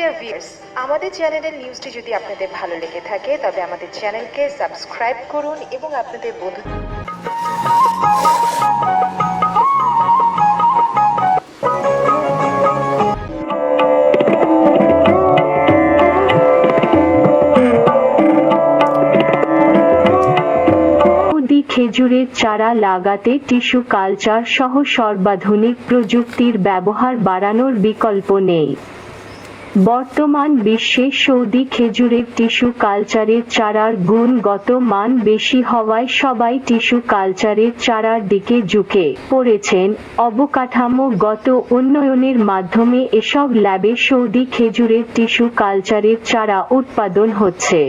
Dear viewers আমাদের চ্যানেলের নিউজটি যদি আপনাদের ভালো লেগে থাকে, তবে আমাদের চ্যানেলকে সাবস্ক্রাইব করুন এবং আপনাদের বন্ধু খেজুরের চারা লাগাতে টিস্যু কালচার সহ সর্বাধুনিক প্রযুক্তির ব্যবহার বাড়ানোর বিকল্প নেই। বর্তমান বিশ্বে সৌদি খেজুরের টিস্যু কালচারের চারার গুণগত মান বেশি হওয়ায় সবাই টিস্যু কালচারের চারার দিকে ঝুঁকে পড়েছেন। অবকাঠামোগত উন্নয়নের মাধ্যমে এসব ল্যাবে সৌদি খেজুরের টিস্যু কালচারের চারা উৎপাদন হচ্ছে।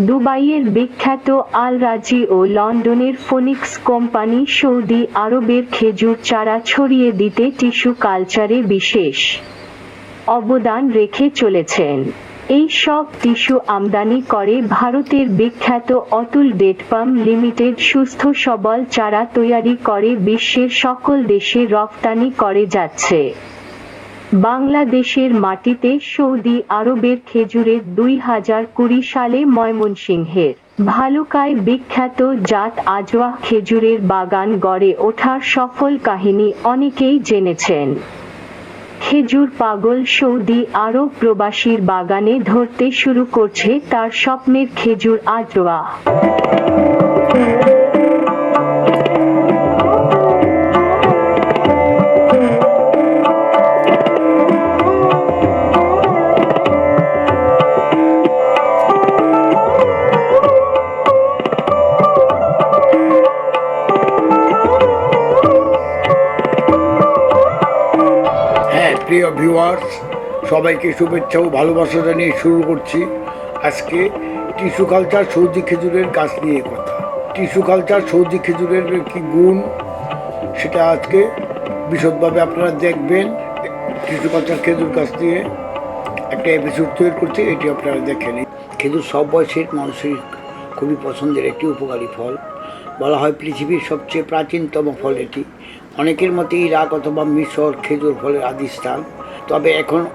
দুবাইয়ের বিখ্যাত আল রাজি ও লন্ডনের ফোনিক্স কোম্পানি সৌদি আরবের খেজুর চারা ছড়িয়ে দিতে টিস্যু কালচারে বিশেষ অবদান রেখে চলেছেন। এই সব টিস্যু আমদানি করে ভারতের বিখ্যাত অতুল ডেটপাম লিমিটেড সুস্থ সবল চারা তৈয়ারি করে বিশ্বের সকল দেশে রফতানি করে যাচ্ছে। বাংলাদেশের মাটিতে সৌদি আরবের খেজুরের দুই হাজার কুড়ি সালে ময়মনসিংহের ভালুকায় বিখ্যাত জাত আজওয়া খেজুরের বাগান গড়ে ওঠার সফল কাহিনী অনেকেই জেনেছেন। খেজুর পাগল সৌদি আরব প্রবাসীর বাগানে ধরতে শুরু করছে তার স্বপ্নের খেজুর আজওয়া ভিউয়ার্স সবাইকে শুভেচ্ছা ও ভালোবাসা জানিয়ে শুরু করছি আজকে টিস্যু কালচার সৌদি খেজুরের গাছ নিয়ে কথা। টিস্যু কালচার সৌদি খেজুরের কি গুণ সেটা আজকে বিশদভাবে আপনারা দেখবেন। টিস্যু কালচার খেজুর গাছ নিয়ে একটা এপিসোড তৈরি করছি, এটি আপনারা দেখেন। খেজুর সব বয়সের মানুষের খুবই পছন্দের একটি উপকারী ফল। বলা হয় পৃথিবীর সবচেয়ে প্রাচীনতম ফল এটি। অনেকের মতে ইরাক অথবা মিশর খেজুর ফলের আদি স্থান তবে এখন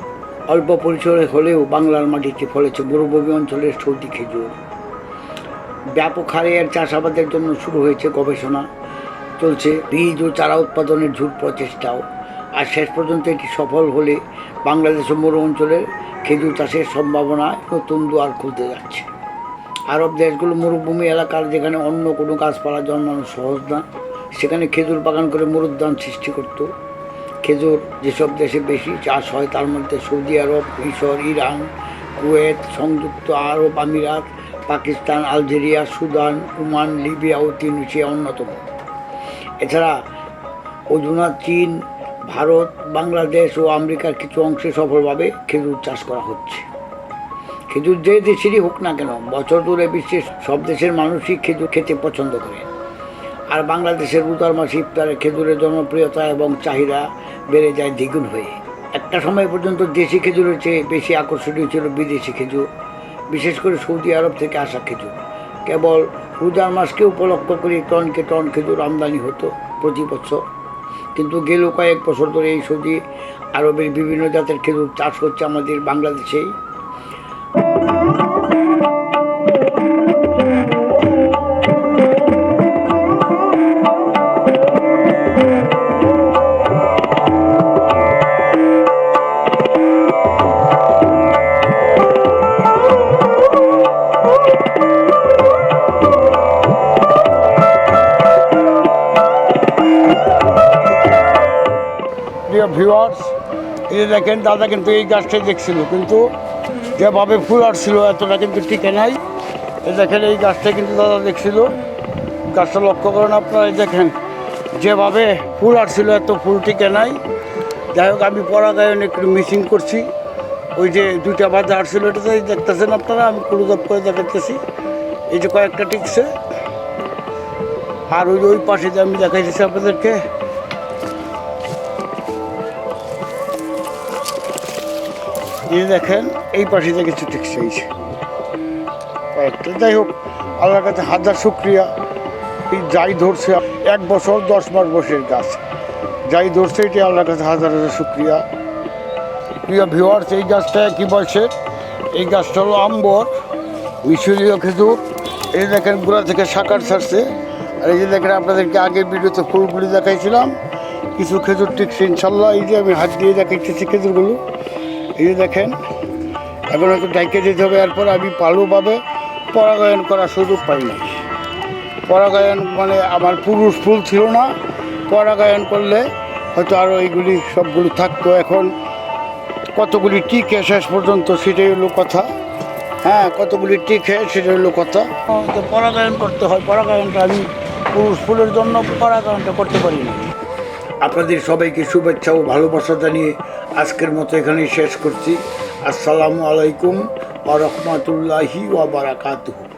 অল্প পরিসরে হলেও বাংলার মাটিতে ফলেছে মরুভূমি অঞ্চলের সৌদি খেজুর। ব্যাপক হারে এর চাষাবাদের জন্য শুরু হয়েছে গবেষণা। চলছে বীজ ও চারা উৎপাদনের ঝুট প্রচেষ্টাও। আর শেষ পর্যন্ত এটি সফল হলে বাংলাদেশ মরু অঞ্চলের খেজুর চাষের সম্ভাবনা নতুন দুয়ার খুলতে যাচ্ছে। আরব দেশগুলো মরুভূমি এলাকার যেখানে অন্য কোনো গাছপালা জন্মানো সহজ না, সেখানে খেজুর বাগান করে মরুদ্যান সৃষ্টি করত। খেজুর, যেসব দেশে বেশি চাষ হয়, তার মধ্যে সৌদি আরব, মিশর, ইরান, কুয়েত, সংযুক্ত আরব আমিরাত, Pakistan, Algeria, Sudan, Oman, Libya ও তিউনিসিয়া অন্যতম। এছাড়া অধুনা চীন, ভারত, বাংলাদেশ ও আমেরিকার কিছু অংশে সফলভাবে খেজুর চাষ করা হচ্ছে। খেজুর যে দেশেরই হোক না কেন, বছর ধরে বিশ্বের সব দেশের মানুষই খেজুর খেতে পছন্দ করে। আর বাংলাদেশের উত্তর মাসে ইফতারে খেজুরের জনপ্রিয়তা এবং চাহিদা বেড়ে যায় দ্বিগুণ হয়ে। একটা সময় পর্যন্ত দেশি খেজুরের চেয়ে বেশি আকর্ষণীয় ছিল বিদেশি খেজুর, বিশেষ করে সৌদি আরব থেকে আসা খেজুর। কেবল রোজার মাসকে উপলক্ষ করে টনকে টন খেজুর আমদানি হতো প্রতি বছর। কিন্তু গেল কয়েক বছর ধরে এই সৌদি আরবের বিভিন্ন জাতের খেজুর চাষ হচ্ছে আমাদের বাংলাদেশেই। প্রিয় ভিউয়ার্স এই দেখেন, দাদা কিন্তু এই গাছটাই দেখছিল, কিন্তু যেভাবে ফুল আসছিল, এতটা কিন্তু টিকে নাই। এই দেখেন, এই গাছটা কিন্তু দাদা দেখছিল। গাছটা লক্ষ্য করেন আপনারা, এই দেখেন, যেভাবে ফুল আসছিল, এত ফুল টিকে নাই। যাই হোক, আমি পরাগায়ন একটু মিসিং করছি। ওই যে দুইটা বাজে আসছিল এটাতে দেখতেছেন আপনারা, আমি ক্লোজ করে দেখাতেছি এই যে কয়েকটা টিকছে। আর ওই ওই পাশে যে আমি দেখাইতেছি আপনাদেরকে। এই দেখেন, এই পাশে যে কিছু ঠিক সেই কয়েকটা। যাই হোক, আল্লাহর কাছে হাজার শুক্রিয়া। এই যাই ধরছে, এক বছর দশ মাস বসের গাছ। যাই ধরছে এটি আল্লাহর কাছে হাজার হাজার শুক্রিয়া। প্রিয় ভিওয়ার্স এই গাছটা কি বয়সের এই গাছটা হলো আম্বর মিশরীয় খেজুর। এই দেখেন গোড়া থেকে সাকার ছাড়ছে। আর এই যে দেখেন আপনাদেরকে আগের ভিডিওতে ফুলগুলি দেখাইছিলাম। কিছু খেজুর টিকছে ইনশাল্লাহ এই যে আমি হাত দিয়ে দেখাইতেছি খেজুরগুলো। এই যে দেখেন, এখন হয়তো ডাইকে দিতে হবে, এরপর আমি ভালোভাবে পরাগায়ন করার সুযোগ পাই নাই। পরাগায়ন মানে আমার পুরুষ ফুল ছিল না, পরাগায়ন করলে হয়তো আরও এইগুলি সবগুলি থাকতো। এখন কতগুলি টিকে শেষ পর্যন্ত সেটাই হলো কথা। হ্যাঁ কতগুলি টিকে সেটাই হলো কথা। তো পরাগায়ন করতে হয় পরাগায়নটা আমি পুরুষ ফুলের জন্য পরাগায়নটা করতে পারি না। আপনাদের সবাইকে শুভেচ্ছা ও ভালোবাসা জানিয়ে আজকের মতো এখানেই শেষ করছি। আসসালামু আলাইকুম আ রহমতুল্লাহি ওয়া বারাকাতুহু।